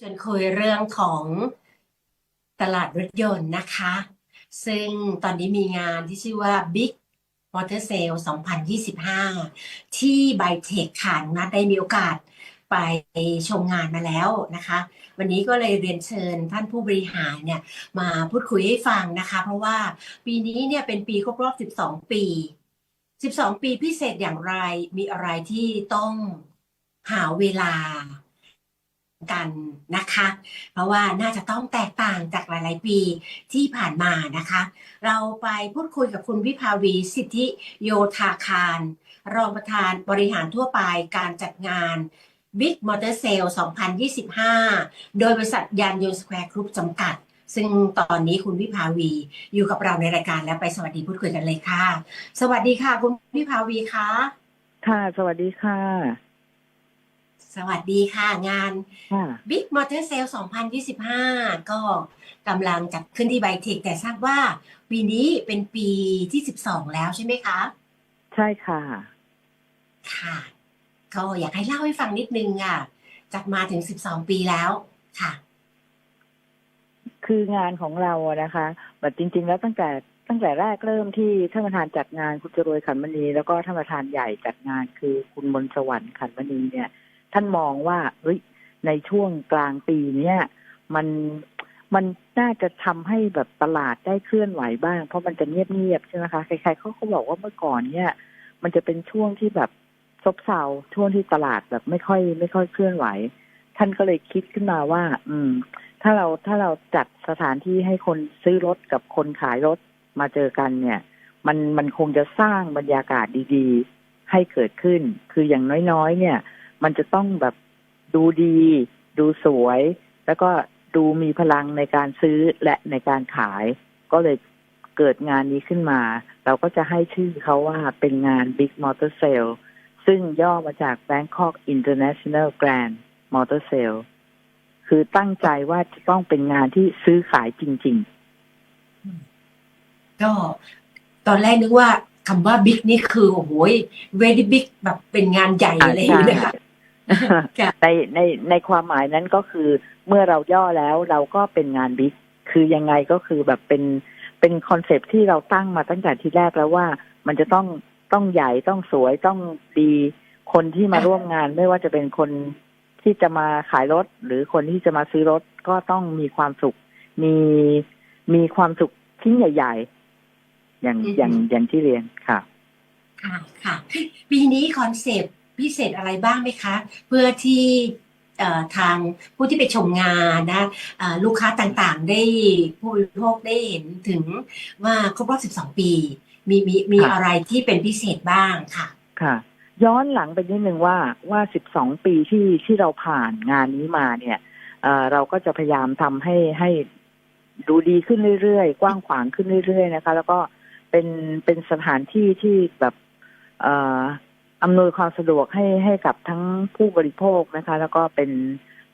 ชวนคุยเรื่องของตลาดรถยนต์นะคะ ซึ่งตอนนี้มีงานที่ชื่อว่า Big Motor Sale 2025 ที่ไบเทคค่ะน้องนัดได้มีโอกาสไปชมงานมาแล้วนะคะ วันนี้ก็เลยเรียนเชิญท่านผู้บริหารเนี่ยมาพูดคุยให้ฟังนะคะ เพราะว่าปีนี้เนี่ยเป็นปีครบรอบ 12 ปี 12 ปีพิเศษอย่างไรมีอะไรที่ต้องหาเวลา กันนะคะ เพราะว่าน่าจะต้องแตกต่างจากหลาย ๆ ปีที่ผ่านมานะคะ เราไปพูดคุยกับคุณวิภาวีสิทธิโยธาคาร รองประธานบริหารทั่วไปการจัดงาน Big Motor Sale 2025 โดยบริษัทยานยนต์สแควร์กรุ๊ปจำกัด ซึ่งตอนนี้คุณวิภาวีอยู่กับเราในรายการแล้วไปสวัสดีพูดคุยกันเลยค่ะ สวัสดีค่ะ คุณวิภาวีคะค่ะ สวัสดีค่ะ สวัสดีค่ะงานค่ะ Big Motor Sale 2025 ก็กำลังจัดขึ้นที่ไบเทคแต่ทราบว่าปีนี้เป็นปีที่ 12 แล้วใช่ไหมคะ ใช่ค่ะ ค่ะก็อยากให้เล่าให้ฟังนิดนึงอะ จัดมาถึง 12 ปีแล้วค่ะ คืองานของเราอะนะคะแบบจริง ๆ แล้วตั้งแต่ตั้งแต่แรกเริ่มที่ท่านประธานจัดงานคุณจรวยขันมณีแล้วก็ท่านประธานใหญ่จัดงานคือคุณมนต์สวรรค์ขันมณีเนี่ย ท่านมองว่าเฮ้ยในช่วงกลางปีเนี้ยมันมันน่าจะทำให้แบบตลาดได้เคลื่อนไหวบ้าง เพราะมันจะเงียบๆใช่ไหมคะใครๆเขาเขาบอกว่าเมื่อก่อนเนี่ย มันจะเป็นช่วงที่แบบซบเซาช่วงที่ตลาดแบบไม่ค่อย ไม่ค่อยเคลื่อนไหว ท่านก็เลยคิดขึ้นมาว่า อืม ถ้าเราถ้าเราจัดสถานที่ให้คนซื้อรถกับคนขายรถมาเจอกันเนี่ย มันมันคงจะสร้างบรรยากาศดี ๆ ให้เกิดขึ้น คืออย่างน้อยๆ เนี่ย มันจะต้องแบบดูดี ดูสวย แล้วก็ดูมีพลังในการซื้อและในการขาย ก็เลยเกิดงานนี้ขึ้นมา เราก็จะให้ชื่อเขาว่าเป็นงาน Big Motor Sale ซึ่งย่อมาจาก Bangkok International Grand Motor Sale คือตั้งใจว่าจะต้องเป็นงานที่ซื้อขายจริงก็ตอนแรกนึกว่าคำว่า Big นี่คือโอ้โห very big แบบเป็นงานใหญ่อะไรอย่างเงี้ยนะคะๆค่ะ ในในในความหมายนั้นก็คือเมื่อเราย่อแล้วเราก็เป็นงานบิ๊กคือยังไงก็คือแบบเป็นเป็นคอนเซปต์ที่เราตั้งมาตั้งแต่ที่แรกแล้วว่า มันจะต้องต้องใหญ่ต้องสวยต้องดีคนที่มาร่วมงานไม่ว่าจะเป็นคนที่จะมาขายรถ หรือคนที่จะมาซื้อรถก็ต้องมีความสุข มีมีความสุขชิ้นใหญ่ ๆ อย่างอือฮึอย่างอย่างที่เรียนค่ะ ค่ะค่ะปีนี้คอนเซปต์ พิเศษอะไรบ้างไหมคะ เพื่อที่เอ่อทางผู้ที่ไปชมงานนะเอ่อลูกค้าต่างๆ ได้ผู้บริโภคได้เห็นถึงว่าครบรอบ 12 ปี มีมีมีค่ะอะไรที่เป็นพิเศษบ้างค่ะ ค่ะ ย้อนหลังไปนิดนึงว่าว่า 12 ปีที่ที่เราผ่านงานนี้มาเนี่ยเอ่อเราก็จะพยายามทำให้ให้ดูดีขึ้นเรื่อยๆ กว้างขวางขึ้นเรื่อยๆนะคะ แล้วก็เป็นเป็นสถานที่ที่แบบเอำนวยความสะดวกให้ให้กับทั้งผู้บริโภคนะคะ แล้วก็เป็น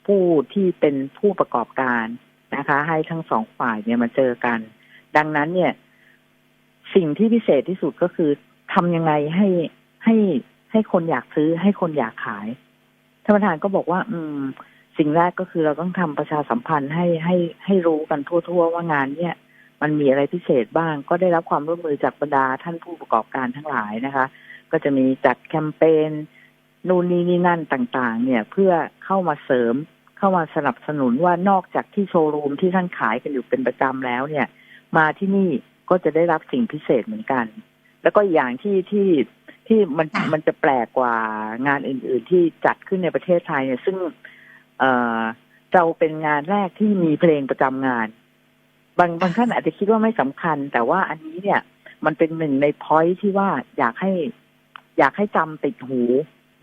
ผู้ที่เป็นผู้ประกอบการนะคะ ให้ทั้งสองฝ่ายเนี่ยมาเจอกัน ดังนั้นเนี่ย สิ่งที่พิเศษที่สุดก็คือทำยังไงให้ให้ให้คนอยากซื้อให้คนอยากขายท่านประธานก็บอกว่า อืม สิ่งแรกก็คือเราต้องทำประชาสัมพันธ์ให้ให้ให้รู้กันทั่ว ๆ ว่างานเนี่ย มันมีอะไรพิเศษบ้าง ก็ได้รับความร่วมมือจากบรรดาท่านผู้ประกอบการทั้งหลายนะคะ ก็จะมีจัดแคมเปญนู่นนี่นี่นั่นต่างๆ เนี่ยเพื่อเข้ามาเสริมเข้ามาสนับสนุนว่านอกจากที่โชว์รูมที่ท่านขายกันอยู่เป็นประจำแล้วเนี่ย มาที่นี่ก็จะได้รับสิ่งพิเศษเหมือนกัน แล้วก็อีกอย่างที่ที่ที่มันค่ะมันจะแปลกกว่างานอื่น ๆ ที่จัดขึ้นในประเทศไทยเนี่ยซึ่ง เอ่อเราเป็นงานแรกที่มีเพลงประจำงาน บางบางท่านอาจจะคิดว่าไม่สำคัญ แต่ว่าอันนี้เนี่ย มันเป็นหนึ่งในพอยที่ว่าอยากให้ อยากให้จำติดหู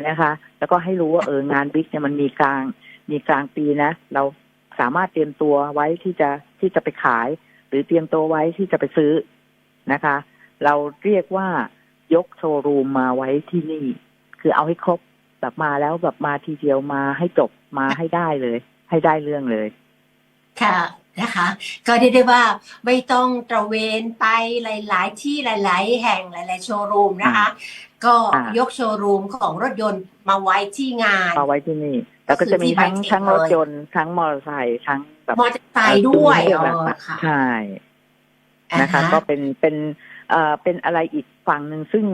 นะคะ แล้วก็ให้รู้ว่าเอองานบิ๊กเนี่ยมันมีกลางมีกลางปีนะ เราสามารถเตรียมตัวไว้ที่จะที่จะไปขาย หรือเตรียมตัวไว้ที่จะไปซื้อนะคะ เราเรียกว่ายกโชว์รูมมาไว้ที่นี่ คือเอาให้ครบแบบมาแล้วแบบมาทีเดียวมาให้จบมาให้ได้เลย ให้ได้เรื่องเลย ค่ะ นะคะ ก็เรียกได้ว่าไม่ต้องตระเวนไปหลาย ๆ ที่หลาย ๆ แห่งหลาย ๆ โชว์รูมนะคะ ก็อ่ายกโชว์รูมของรถยนต์มาไว้ที่งานเอาไว้ที่นี่ แล้วก็จะมีทั้งคือที่ทั้งรถ Bytech ยนต์ทั้งมอเตอร์ไซค์ทั้งแบบมอเตอร์ไซค์ด้วยเอ่ออ๋ตู้อเรียกค่ะใช่นะคะอ่าฮก็เป็นเป็นเอ่อเป็นอะไรอีกฝั่งหนึ่งซึ่ง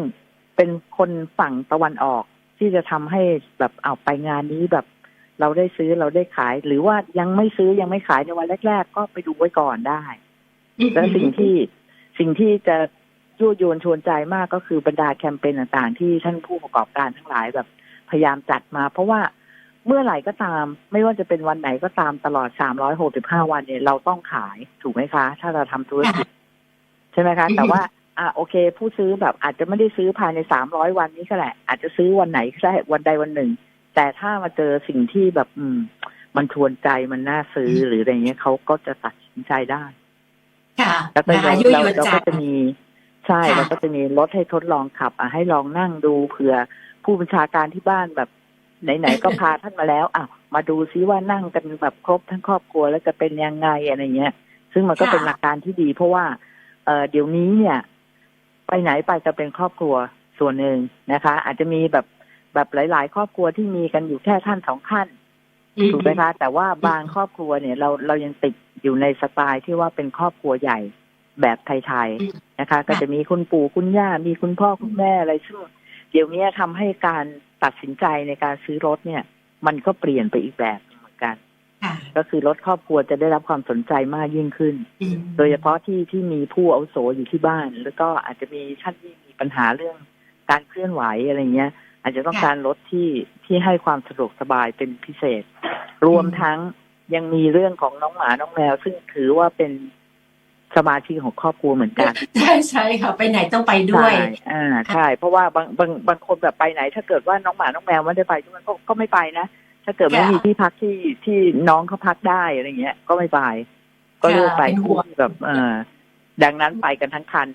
เป็นคนฝั่งตะวันออกที่จะทำให้แบบเอาไปงานนี้แบบ เราได้ซื้อเราได้ขาย หรือว่ายังไม่ซื้อยังไม่ขายในวันแรก ๆ ก็ไปดูไว้ก่อนได้ แล้วสิ่งที่สิ่งที่จะยั่วยวนชวนใจมากก็คือบรรดาแคมเปญต่างๆ ที่ท่านผู้ประกอบการทั้งหลายแบบพยายามจัดมา เพราะว่าเมื่อไหร่ก็ตาม ไม่ว่าจะเป็นวันไหนก็ตามตลอด 365 วันเนี่ยเราต้องขายถูกไหมคะ ถ้าเราทำธุรกิจใช่ไหมคะ แต่ว่า อะโอเค ผู้ซื้อแบบอาจจะไม่ได้ซื้อภายใน 300 วันนี้ก็แหละ อาจจะซื้อวันไหนก็ได้วันใดวันหนึ่ง แต่ถ้ามาเจอสิ่งที่แบบ อืม มันชวนใจมันน่าซื้อหรืออะไรเงี้ยเขาก็จะตัดสินใจได้ ค่ะแล้วก็นะคะเรายั่วเรายวนเราใจก็จะมีใช่ค่ะเราก็จะมีรถให้ทดลองขับ อะให้ลองนั่งดูเผื่อผู้บัญชาการที่บ้านแบบไหนๆก็พาท่านมาแล้วอะมาดูซิว่านั่งกันแบบครบทั้งครอบครัวแล้วจะเป็นยังไงอะไรเงี้ย ซึ่งมันก็เป็นหลักการที่ดี เพราะว่าเออเดี๋ยวนี้เนี่ย ไปไหนไปจะเป็นครอบครัวส่วนหนึ่งนะคะ อาจจะมีแบบ แบบหลาย ๆ ครอบครัวที่มีกันอยู่แค่ท่านสองท่านถูกไหมคะ แต่ว่าบางครอบครัวเนี่ย เราเรายังติดอยู่ในสไตล์ที่ว่าเป็นครอบครัวใหญ่แบบไทยอืมๆนะคะ ก็จะมีคุณปู่คุณย่ามีคุณพ่อคุณแม่อะไรซึ่งเดี๋ยวนี้ทำให้การตัดสินใจในการซื้อรถเนี่ย มันก็เปลี่ยนไปอีกแบบหนึ่งเหมือนกันค่ะก็คือรถครอบครัวจะได้รับความสนใจมากยิ่งขึ้นอืมโดยเฉพาะที่ที่มีผู้อาวุโสอยู่ที่บ้าน แล้วก็อาจจะมีท่านที่มีปัญหาเรื่องการเคลื่อนไหวอะไรเงี้ย อาจจะต้องการรถที่ที่ให้ความสะดวกสบายเป็นพิเศษ รวมทั้งยังมีเรื่องของน้องหมาน้องแมว ซึ่งถือว่าเป็นสมาชิกของครอบครัวเหมือนกัน ใช่ใช่ค่ะ ไปไหนต้องไปด้วยใช่อ่าใช่ เพราะว่าบางบางบางคนแบบไปไหน ถ้าเกิดว่าน้องหมาน้องแมวไม่ได้ไปด้วยก็ก็ไม่ไปนะถ้าเกิดไม่ค่ะมีที่พักที่ที่น้องเขาพักได้อะไรเงี้ย ก็ไม่ไป ก็เลือกไปเป็นห่คู่วงที่แบบ เออดังนั้นไปกันทั้งคัน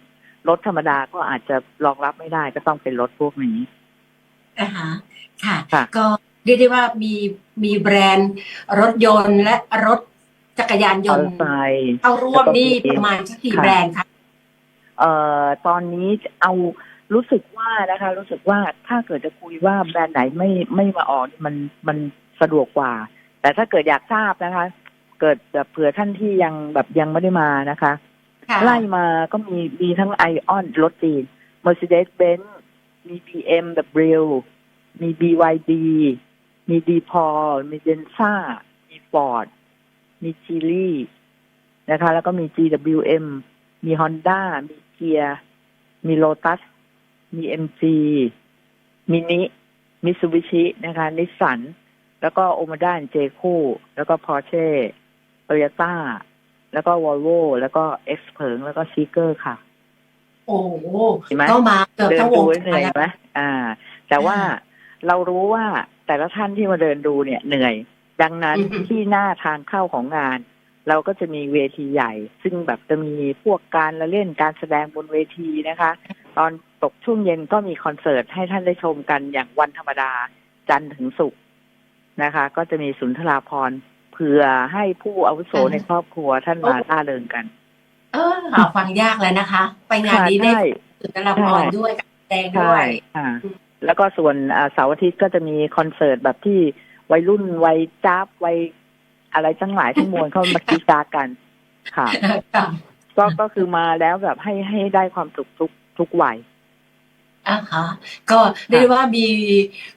รถธรรมดาก็อาจจะรองรับไม่ได้ก็ต้องเป็นรถพวกนี้ อ่าฮะค่ะ ค่ะ ก็เรียกได้ว่ามีมีแบรนด์รถยนต์และรถจักรยานยมอนเตอต์ร์ไซค์เข้าร่วมนี่แล้วก็มีประมาณสักกี่ค่ะแบรนด์คะ เอ่อตอนนี้เอารู้สึกว่านะคะ รู้สึกว่าถ้าเกิดจะคุยว่าแบรนด์ไหนไม่ไม่มาออกมันมันสะดวกกว่า แต่ถ้าเกิดอยากทราบนะคะ เกิดแบบเผื่อท่านที่ยังแบบยังไม่ได้มานะคะ ค่ะ ไล่มาก็มีมีทั้งไอออนรถจีน Mercedes-Benz มี BMW มี BYD มี d p o l มี Denza มี Ford มี Geely นะคะ แล้วก็มี GWM มี Honda มีเกียมี Lotus มี MG มินิ มิซูบิชินะคะ นิสสัน แล้วก็โอมาด้าเจคูแล้วก็ Porsche Toyota แล้วก็ Volvo แล้วก็ X เพิงแล้วก็ซีเกอร์ค่ะ โอ้โหเห็นไหมก็มาเกือบเดินทั้งวดูงไว้เหนื่อยการไหมอ่า แต่ว่าอ่าเรารู้ว่าแต่ละท่านที่มาเดินดูเนี่ยเหนื่อย ดังนั้นอือฮึที่หน้าทางเข้าของงาน เราก็จะมีเวทีใหญ่ ซึ่งแบบจะมีพวกการละเล่นการแสดงบนเวทีนะคะ ตอนตกช่วงเย็นก็มีคอนเสิร์ตให้ท่านได้ชมกันอย่างวันธรรมดาจันทร์ถึงศุกร์นะคะ ก็จะมีสุนทราพรณ์เผื่อให้ผู้อาวุโสในครอบครัวท่านมาล่าเริงกัน เออหาฟังยากเลยนะคะ ไปงานนี้ได้ใช่ สุนทรภรณ์ด้วยการแสดงด้ใช่วย อ่า อืม แล้วก็ส่วนอ่าเสาร์อาทิตย์ก็จะมีคอนเสิร์ตแบบที่วัยรุ่นวัยจ้าบวัยอะไรทั้งหลายทั้งมวลเข้ามากีฬากัน ค่ะ ค่ะก็ก็คือมาแล้วแบบให้ให้ได้ความสุขทุกทุกวัย อ่าฮะก็เรียกได้ว่ามี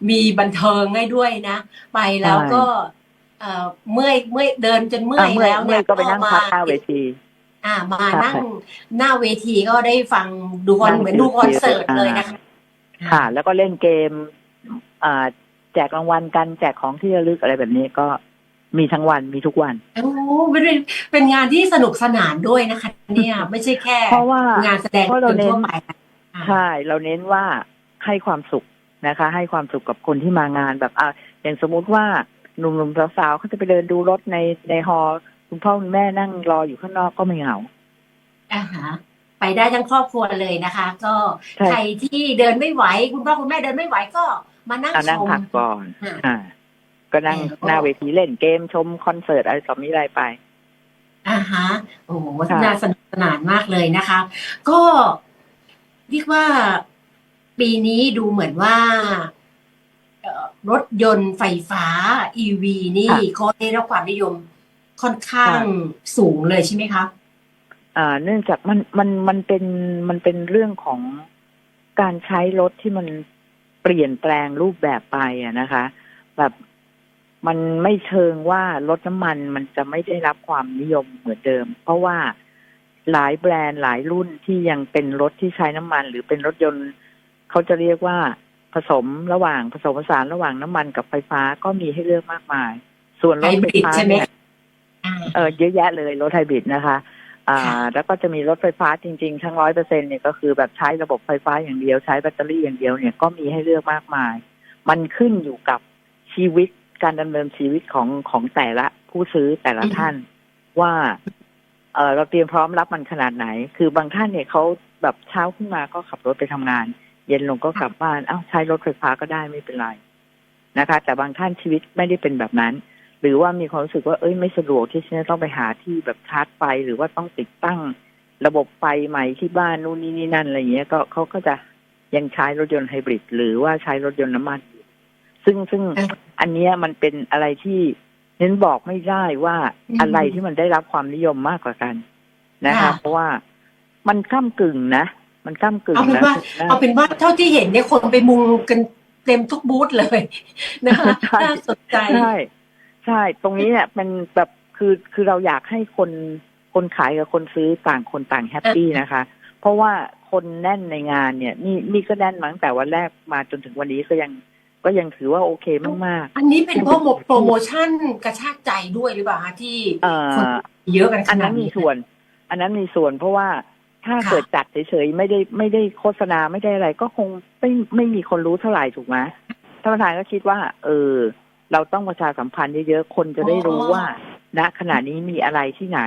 มีบันเทิงให้ด้วยนะ ไปแล้วก็ เอ่อเมื่อยเมื่อยเดินจนเมื่อยอะเมื่อยแล้วเมื่เนี่อยยก็ไปนั่งพักหน้าเวที อ่ามาค่ะนั่งหน้าเวทีก็ได้ฟังดูคอนนั่งเหมือนดูคอนเสิร์ตอ่าเลยนะคะ ค่ะ แล้วก็เล่นเกม อ่า แจกรางวัลกันแจกของที่ระลึกอะไรแบบนี้ก็มีทั้งวันมีทุกวันโอ้เป็นเป็นเป็นงานที่สนุกสนานด้วยนะคะ เนี่ย ไม่ใช่แค่ เพราะว่างานแสดงเพราะเราเน้นทั่วไปนะอ่าใช่เราเน้นว่าให้ความสุขนะคะ ให้ความสุขกับคนที่มางานแบบอะอย่างสมมุติว่าหนุ่มๆสาวๆเขาจะไปเดินดูรถในในฮอลล์ คุณพ่อคุณแม่นั่งรออยู่ข้างนอกก็ไม่เหงาอ่าฮะไปได้ทั้งครอบครัวเลยนะคะ ก็ใช่ใครที่เดินไม่ไหว คุณพ่อคุณแม่เดินไม่ไหวก็ มานั่งอะชนั่งมพักก่อนอ่าอ่าก็นั่งเออหน้าเวทีเล่นเกมชมคอนเสิร์ตอะไรต่อมีอะไรไปอ่าฮะโอ้โหค่ะน่าสนุกสนานมากเลยนะคะ ก็เรียกว่าปีนี้ดูเหมือนว่าเอ่อรถยนต์ไฟฟ้า EV นี่ค่ะก็ได้รับความนิยม ค่อนข้างสูงเลยใช่ไหมคะอ่าเนื่องจากมันมันมันเป็นมันเป็นเรื่องของการใช้รถที่มันเปลี่ยนแปลงรูปแบบไปอะนะคะ แบบมันไม่เชิงว่ารถน้ำมันมันจะไม่ได้รับความนิยมเหมือนเดิม เพราะว่าหลายแบรนด์หลายรุ่นที่ยังเป็นรถที่ใช้น้ำมัน หรือเป็นรถยนต์เขาจะเรียกว่าผสมระหว่างผสมผสานระหว่างน้ำมันกับไฟฟ้าก็มีให้เลือกมากมาย ส่วนรถไฟฟ้าไฮบริดใช่ไหมเนี่ยอ่า เออเยอะแยะเลยรถไฮบริดนะคะ อ่าค่ะแล้วก็จะมีรถไฟฟ้าจริง ๆ ทั้งร้อยเปอร์เซ็นเนี่ยก็คือแบบใช้ระบบไฟฟ้าอย่างเดียวใช้แบตเตอรี่อย่างเดียวเนี่ยก็มีให้เลือกมากมาย มันขึ้นอยู่กับชีวิตการดำเนินชีวิตของของแต่ละผู้ซื้อแต่ละท่านว่าเออเราเตรียมพร้อมรับมันขนาดไหน คือบางท่านเนี่ยเขาแบบเช้าขึ้นมาก็ขับรถไปทำงาน เย็นลงก็กลับบ้าน เอ้าใช้รถไฟฟ้าก็ได้ไม่เป็นไรนะคะ แต่บางท่านชีวิตไม่ได้เป็นแบบนั้น หรือว่ามีความรู้สึกว่าเอ้ยไม่สะดวกที่ฉันจะต้องไปหาที่แบบชาร์จไฟหรือว่าต้องติดตั้งระบบไฟใหม่ที่บ้านนู่นนี่นี่นั่นอะไรอย่างเงี้ยก็เขาก็จะยังใช้รถยนต์ไฮบริดหรือว่าใช้รถยนต์น้ำมันอยู่ซึ่งซึ่งเอออันเนี้ยมันเป็นอะไรที่เน้นบอกไม่ได้ว่าอืมอะไรที่มันได้รับความนิยมมากกว่ากันนะคะค่ะเพราะว่ามันก้ากึ่งนะมันก้ากึ่งเอาเป็นนะว่านะเอาเป็นว่าเท่าที่เห็นเนี่ยคนไปมุงกันเต็มทุกบูธเลยนะคะใช่น่าสนใจใช่ใช่ตรงนี้เนี่ยมันแบบคือคือเราอยากให้คนคนขายกับคนซื้อต่างคนต่างแฮปปี้นะคะ เพราะว่าคนแน่นในงานเนี่ย นี่นี่ก็แน่นมาตั้งแต่วันแรกมาจนถึงวันนี้ก็ยังก็ยังถือว่าโอเคมากอันนี้เป็นเพราะโปรโมชั่นกระชากใจด้วยหรือเปล่าคะที่ๆเอ่อคนเยอะกันขอันนานั้ดนมีนี้ส่วน อันนั้นมีส่วนเพราะว่าถ้าค่ะเกิดจัดเฉยๆไม่ได้ไม่ได้โฆษณาไม่ได้อะไร ก็คงไม่ไม่มีคนรู้เท่าไหร่ถูกไหมท่านประธานก็คิดว่า เออ เราต้องประชาสัมพันธ์เยอะๆคนจะได้รู้ว่าณขณะนี้มีอะไรที่ไหน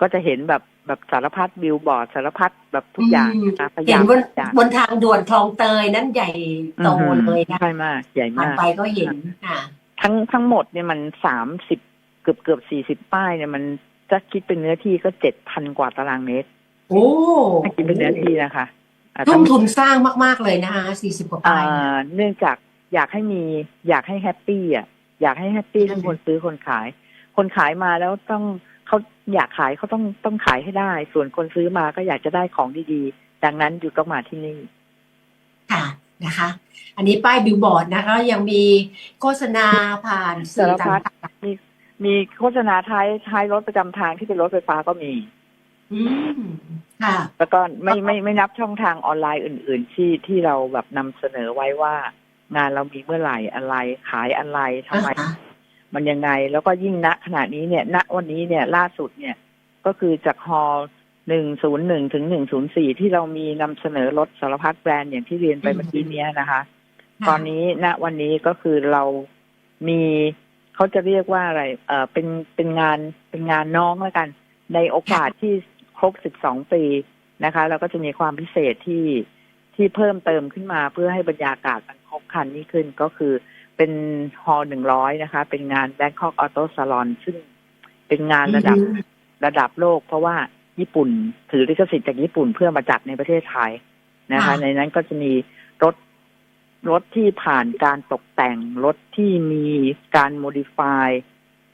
ก็จะเห็นแบบแบบสารพัดบิลบอร์ดสารพัดแบบทุกอย่างนะคะพยาเห็ยานมบนทุกอย่างบนทางด่วนคลองเตยนั้นใหญ่โตเลยนะใช่มากใหญ่ผ่านมากไปก็เห็นค่ะทั้งทั้งหมดเนี่ยมันสามสิบเกือบเกือบสี่สิบป้ายเนี่ยมันจะคิดเป็นเนื้อที่ก็เจ็ดพันกว่าตารางเมตร โอ้ถ้าคิดเป็นเนื้อที่นะคะอ่าทุ่ทั้มงทุนสร้างมาก ๆ เลยนะคะสี่สิบกว่าอ่ป้ายเนี่ยาเนื่องจาก อยากให้มี อยากให้แฮปปี้อะอยากให้แฮปปี้ทั้งคนซื้อคนขาย คนขายมาแล้วต้องเขาอยากขายเขาต้องต้องขายให้ได้ ส่วนคนซื้อมาก็อยากจะได้ของดีๆ ดังนั้นอยู่ต้องมาที่นี่ ค่ะนะคะ อันนี้ป้ายบิลบอร์ดนะคะยังมีโฆษณาผ่านสื่อสารพัต่าดงมีมีโฆษณาท้ายท้ายรถประจำทางที่เป็นรถไฟฟ้าก็มีๆอืมค่ะ แล้วก็ไม่ไม่ไม่นับช่องทางออนไลน์อื่น ๆ ที่ที่เราแบบนำเสนอไว้ว่า งานเรามีเมื่อไหร่อะไรขายอะไรทำไมอ่าฮะมันยังไงแล้วก็ยิ่งณขณะนี้เนี่ย ณวันนี้เนี่ยล่าสุดเนี่ย ก็คือจากฮอหนึ่งศูนย์หนึ่งถึงหนึ่งศูนย์สี่ที่เรามีนำเสนอรถสารพัดแบรนด์อย่างที่เรียนไปเมื่อกี้เนี้ยนะคะ ตอนนี้ณวันนี้ก็คือเรามีเขาจะเรียกว่าอะไร เออเป็นเป็นงานเป็นงานน้องแล้วกัน ในโอกาสที่ครบ12ปีนะคะ เราก็จะมีความพิเศษที่ที่เพิ่มเติมขึ้นมาเพื่อให้บรรยากาศมัน ครบครันยิ่งขึ้นก็คือเป็นฮอลหนึ่งร้อยนะคะ เป็นงาน Bangkok Auto Salon ซึ่งเป็นงานระดับอืมระดับโลก เพราะว่าญี่ปุ่นถือลิขสิทธิ์จากญี่ปุ่นเพื่อมาจัดในประเทศไทยนะคะค่ะในนั้นก็จะมีรถรถที่ผ่านการตกแต่ง รถที่มีการโมดิฟาย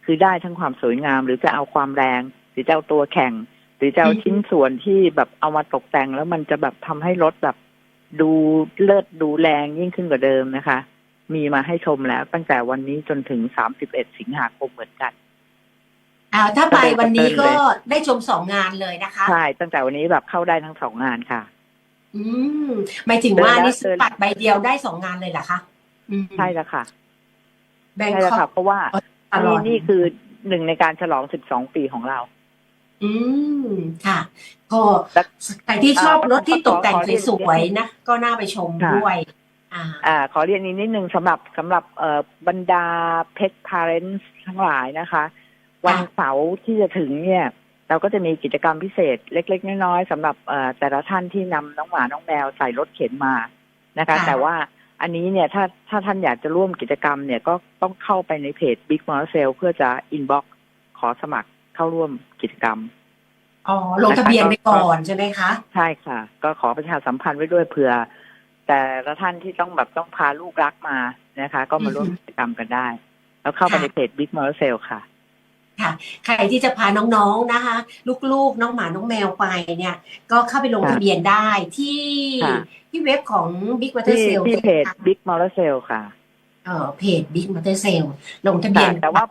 คือได้ทั้งความสวยงาม หรือจะเอาความแรง หรือจะเอาตัวแข่ง หรือจะเอาอืมชิ้นส่วนที่แบบเอามาตกแต่งแล้วมันจะแบบทำให้รถแบบ ดูเลิศดูแรงยิ่งขึ้นกว่าเดิมนะคะ มีมาให้ชมแล้วตั้งแต่วันนี้จนถึง31สิงหาคมเหมือนกันอ่าถ้าไปวันนี้ก็เดินเลยได้ชมสองงานเลยนะคะใช่ตั้งแต่วันนี้แบบเข้าได้ทั้งสองงานค่ะ อืมหมายถึงว่าเดินแล้วนี่ซื้อเดินบัตรใบเดียวได้สองงานเลยเหรอคะอืมใช่แล้วค่ะแบงใช่แล้วคอค่ะกเพราะว่าตลอนี่ดนี่คือหนึ่งในการฉลอง12ปีของเรา อืม ค่ะ ก็แล้วใครที่ชอบอ่ารรถที่ตกแต่งขอเรียนสวยๆนะ ก็น่าไปชมค่ะด้วยอ่าอ่า ขอเรียนอีกนิดนึงสำหรับสำหรับเอ่อบรรดาเพ t พาร์เรน t ์ทั้งหลายนะคะ วันเสาร์ที่จะถึงเนี่ย เราก็จะมีกิจกรรมพิเศษเล็ก ๆ น้อยๆสำหรับเอ่อแต่ละท่านที่นำน้องหมาน้องแมวใส่รถเข็นมานะคะค่ะแต่ว่าอันนี้เนี่ยถ้าถ้าท่านอยากจะร่วมกิจกรรมเนี่ยก็ต้องเข้าไปในเพจ Big m o r s e l เพื่อจะอินบ็อกขอสมัคร เข้าร่วมกิจกรรม อ๋อ ลงทะเบียนไปก่อนใช่ไหมคะ ใช่ค่ะ ก็ขอประชาสัมพันธ์ไว้ด้วยเผื่อ แต่ละท่านที่ต้องแบบต้องพาลูกรักมานะคะ ก็มาร่วมอือฮึกิจกรรมกันได้ แล้วเข้าไปค่ะในเพจ Big m o r Sale ค่ะค่ะใครที่จะพาน้องๆนะคะ ลูกๆ น้องหมาน้องแมวไปเนี่ย ก็เข้าไปลงค่ะทะเบียนได้ที่ค่ะที่เว็บของ Big Water ที่ Sale ที่เพจ Big m o r Sale ค่ะเอ่อเพจ Big Water Sale ลงทะเบียนแต่ว่า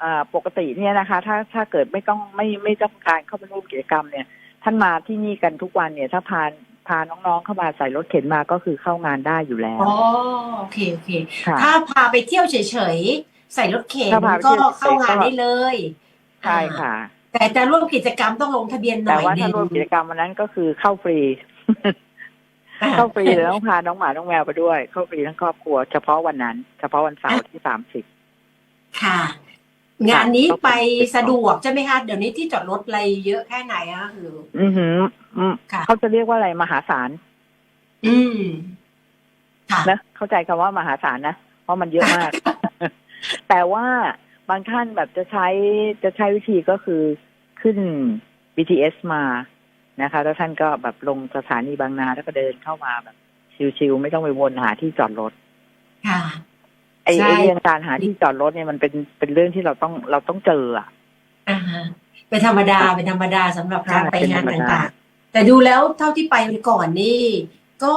ปกอ่าปกติเนี่ยนะคะ ถ้าถ้าเกิดไม่ต้องไม่ไม่ต้องการเข้าไปร่วมกิจกรรมเนี่ย ท่านมาที่นี่กันทุกวันเนี่ย ถ้าพาพาน้องๆเข้ามาใส่รถเข็นมาก็คือเข้างานได้อยู่แล้วอ๋อโอเคโอเคค่ะถ้าพาไปเที่ยวเฉยๆ ใส่รถเข็นถ้าพาไปก็เที่ยวเฉยๆเข้างานก็ได้เลยใช่อ่าค่ะ แต่จะร่วมกิจกรรมต้องลงทะเบียนหน่แต่อยว่าหถ้านึ่งร่วมกิจกรรมวันนั้นก็คือเข้าฟรีอ่าเข้าฟรีแล้วต้องพาน้องหมาน้องแมวไปด้วย เข้าฟรีทั้งครอบครัว เฉพาะวันนั้น เฉพาะวันเสาร์ที่สามสิบค่ะ งานนี้ค่ะไปสะดวกใช่ไหมคะ เดี๋ยวนี้ที่จอดรถอะไรเยอะแค่ไหนอะหรือ อือหืออืมค่ะเขาจะเรียกว่าอะไรมหาศาล อืมค่ะนะเข้าใจคำว่ามหาศาลนะ เพราะมันเยอะมาก แต่ว่าบางท่านแบบจะใช้จะใช้วิธีก็คือขึ้น BTS มานะคะ แล้วท่านก็แบบลงสถานีบางนาแล้วก็เดินเข้ามาแบบชิวๆไม่ต้องไปวนหาที่จอดรถ ค่ะ ไอ้ใช่ไอ้เรื่องการหาที่จอดรถเนี่ยมันเป็นเป็นเรื่องที่เราต้องเราต้องเจออะ อ่าฮะเป็นธรรมดาเป็นธรรมดาสำหรับการใช่ไปงานเป็นธรรมดาต่างๆ แต่ดูแล้วเท่าที่ไปก่อนนี่ ก็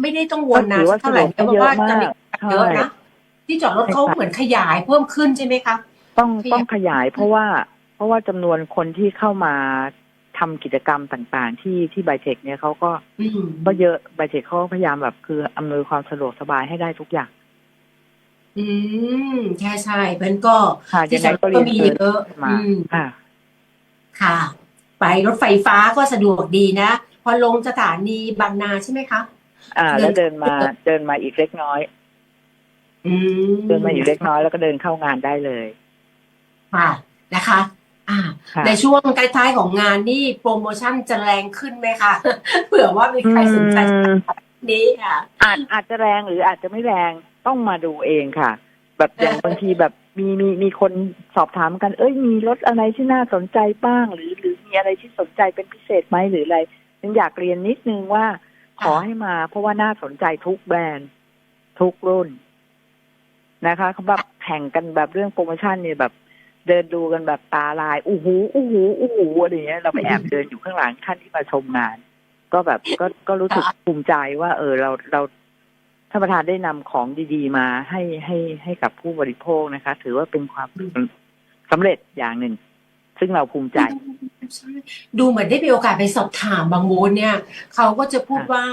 ไม่ได้ต้องวนนาก็ถืนอว่าเท่าไหร่สะดวกเพราะว่าเยอะจะมากมีเยอะนะที่จอดรถเขาใช่ค่ะเหมือนขยายเพิ่มขึ้นใช่ไหมคะ ต้องขยาย ต้องขยายเพราะว่า เพราะว่าจำนวนคนที่เข้ามาทำกิจกรรมต่างๆ ที่ที่ไบเทคเนี่ยเขาก็อืมก็เยอะไบเทคเขาก็พยายามแบบคืออำนวยความสะดวกสบายให้ได้ทุกอย่าง อืม ใช่ใช่เพื่อนก็ค่ะที่ยังจไงอดรก็ถเรีก็ยนมีเชิญเยอะมาอืม ค่ะ ค่ะ ไปรถไฟฟ้าก็สะดวกดีนะ พอลงสถานีบางนาใช่ไหมคะ อ่าแล้วเดินมาเดินมาอีกเล็กน้อย อืมเดินมาอีกเล็กน้อยแล้วก็เดินเข้างานได้เลยค่ะนะคะ อ่า ค่ะ ในช่วงท้ายๆของงานนี่โปรโมชั่นจะแรงขึ้นไหมคะ เผื่อว่ามีใครสนใจอืม นี้ค่ะ อาจอาจจะแรงหรืออาจจะไม่แรง ต้องมาดูเองค่ะ แบบอย่างบางทีแบบมีมีมีคนสอบถามกัน เอ้ยมีรถอะไรที่น่าสนใจบ้าง หรือหรือมีอะไรที่สนใจเป็นพิเศษไหมหรืออะไรฉันอยากเรียนนิดนึงว่า ขอให้มา เพราะว่าน่าสนใจทุกแบรนด์ ทุกรุ่นนะคะเขาแบบแข่งกันแบบเรื่องโปรโมชั่นเนี่ยแบบ เดินดูกันแบบตาลายอู้หูอู้หูอู้หูอะไรอย่างเงี้ยเราไปแอบเดินอยู่ข้างหลังท่านที่มาชมงาน ก็แบบก็ก็รู้สึกภูมิใจว่า เออเราเรา ท่านประธานได้นำของดีๆ มาให้ให้ให้กับผู้บริโภคนะคะ ถือว่าเป็นความสำเร็จอย่างหนึ่ง ซึ่งเราภูมิใจใช่ดูเหมือนได้มีโอกาสไปสอบถามบางบูธเนี่ย เขาก็จะพูดค่ะว่า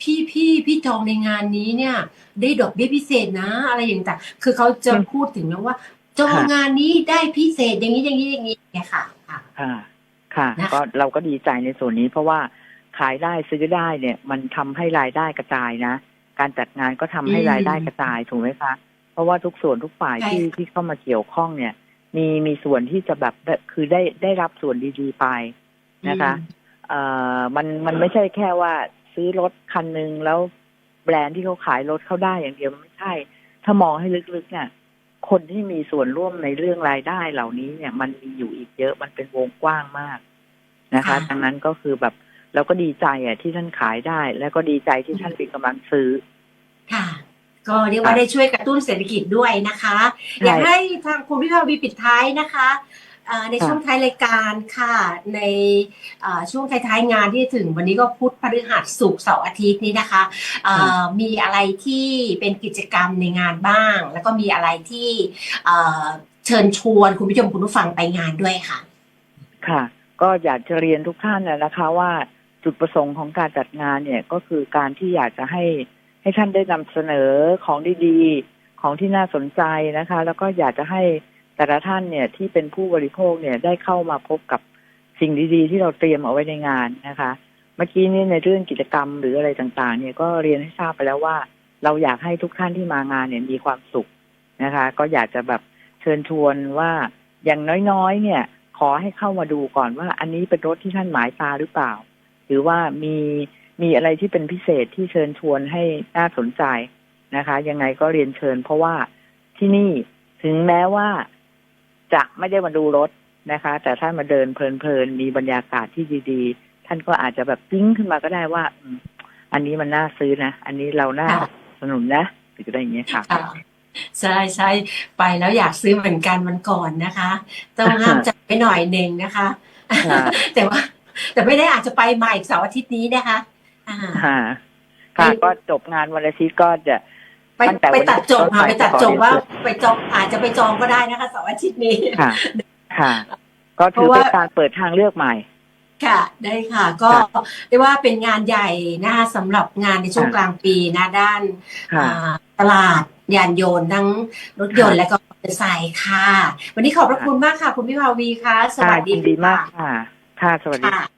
พี่พี่พี่จองในงานนี้เนี่ย ได้ดอกเบี้ยพิเศษนะ อะไรอย่างต่างคือเขาจะพูดถึงนะว่า จองงานนี้ได้พิเศษอย่างนี้อย่างนี้อย่างนี้เนี่ยค่ะ ค่ะ ค่ะค่ะนะคะก็เราก็ดีใจในส่วนนี้เพราะว่าขายได้ซื้อได้เนี่ย มันทำให้รายได้กระจายนะ การจัดงานก็ทำให้รายได้กระจายถูกไหมคะ เพราะว่าทุกส่วนทุกฝ่ายที่ที่เข้ามาเกี่ยวข้องเนี่ย มีมีส่วนที่จะแบบคือได้ได้รับส่วนดีๆไปนะคะเอ่อมันมันไม่ใช่แค่ว่าซื้อรถคันหนึ่งแล้วแบรนด์ที่เขาขายรถเขาได้อย่างเดียวมันไม่ใช่ ถ้ามองให้ลึกๆเนี่ยคนที่มีส่วนร่วมในเรื่องรายได้เหล่านี้เนี่ย มันมีอยู่อีกเยอะมันเป็นวงกว้างมากนะคะค่ะดังนั้นก็คือแบบ เราก็ดีใจอะที่ท่านขายได้ แล้วก็ดีใจที่ท่านเป็นกำลังซื้อ ค่ะ ก็เรียกว่าได้ช่วยกระตุ้นเศรษฐกิจด้วยนะคะ อยากให้ทางคุณพิภาวีปิดท้ายนะคะเอ่อในช่วงท้ายรายการค่ะ ในเอ่อช่วงท้ายๆงานที่จะถึงวันนี้ก็พุธพฤหัสศุกร์เสาร์อาทิตย์นี้นะคะเอ่อมีอะไรที่เป็นกิจกรรมในงานบ้าง แล้วก็มีอะไรที่เอ่อเชิญชวนคุณผู้ชมคุณผู้ฟังไปงานด้วยค่ะ ค่ะ ก็อยากจะเรียนทุกท่านนะนะคะว่า จุดประสงค์ของการจัดงานเนี่ยก็คือการที่อยากจะให้ให้ท่านได้นำเสนอของดีๆ ของที่น่าสนใจนะคะ แล้วก็อยากจะให้แต่ละท่านเนี่ยที่เป็นผู้บริโภคเนี่ยได้เข้ามาพบกับสิ่งดีๆ ที่เราเตรียมเอาไว้ในงานนะคะ เมื่อกี้นี้ในเรื่องกิจกรรมหรืออะไรต่างๆ เนี่ยก็เรียนให้ทราบไปแล้วว่า เราอยากให้ทุกท่านที่มางานเนี่ยมีความสุขนะคะ ก็อยากจะแบบเชิญชวนว่าอย่างน้อยๆ เนี่ย ขอให้เข้ามาดูก่อนว่าอันนี้เป็นรถที่ท่านหมายตาหรือเปล่า หรือว่ามีมีอะไรที่เป็นพิเศษที่เชิญชวนให้น่าสนใจนะคะ ยังไงก็เรียนเชิญ เพราะว่าที่นี่ถึงแม้ว่าจะไม่ได้มาดูรถนะคะ แต่ท่านมาเดินเพลินๆมีบรรยากาศที่ดีๆ ท่านก็อาจจะแบบปิ้งขึ้นมาก็ได้ว่าอืมอันนี้มันน่าซื้อนะ อันนี้เราน่าค่ะสนุนนะหรืออะไรอย่างเงี้ยค่ะค่ะใช่ใช่ไปแล้วอยากซื้อเหมือนกันมันก่อนนะคะ ต้องห้ามใจไปหน่อยหนึ่งนะคะค่ะแต่ว่า แต่ไม่ได้อาจจะไปใหม่เสาร์อาทิตย์นี้นะคะอ่าค่ะค่ะก็จบงานวันอาทิตย์ก็จะไปตั้งแต่ไปวันตัดจบต้นค่ะไปไปตัดขอจบเรียนว่าเชิญไปจองอาจจะไปจองก็ได้นะคะเสาร์อาทิตย์นี้ค่ะ ค่ะ ก็เพถือราะเป็นว่าการเปิดทางเลือกใหม่ ค่ะ ได้ค่ะ ก็เรียกว่าเป็นงานใหญ่นะคะสำหรับงานในช่วงค่ะกลางปีนะด้านค่ะอ่าตลาดยานยนต์ทั้งรถยนต์ค่ะและก็มอเตอร์ไซค์ค่ะ วันนี้ขอบพระคุณมากค่ะ คุณพิภาวีค่ะสค่ะวัสดียินดีมากค่ะค่ะ ค่ะ สวัสดีค่ะ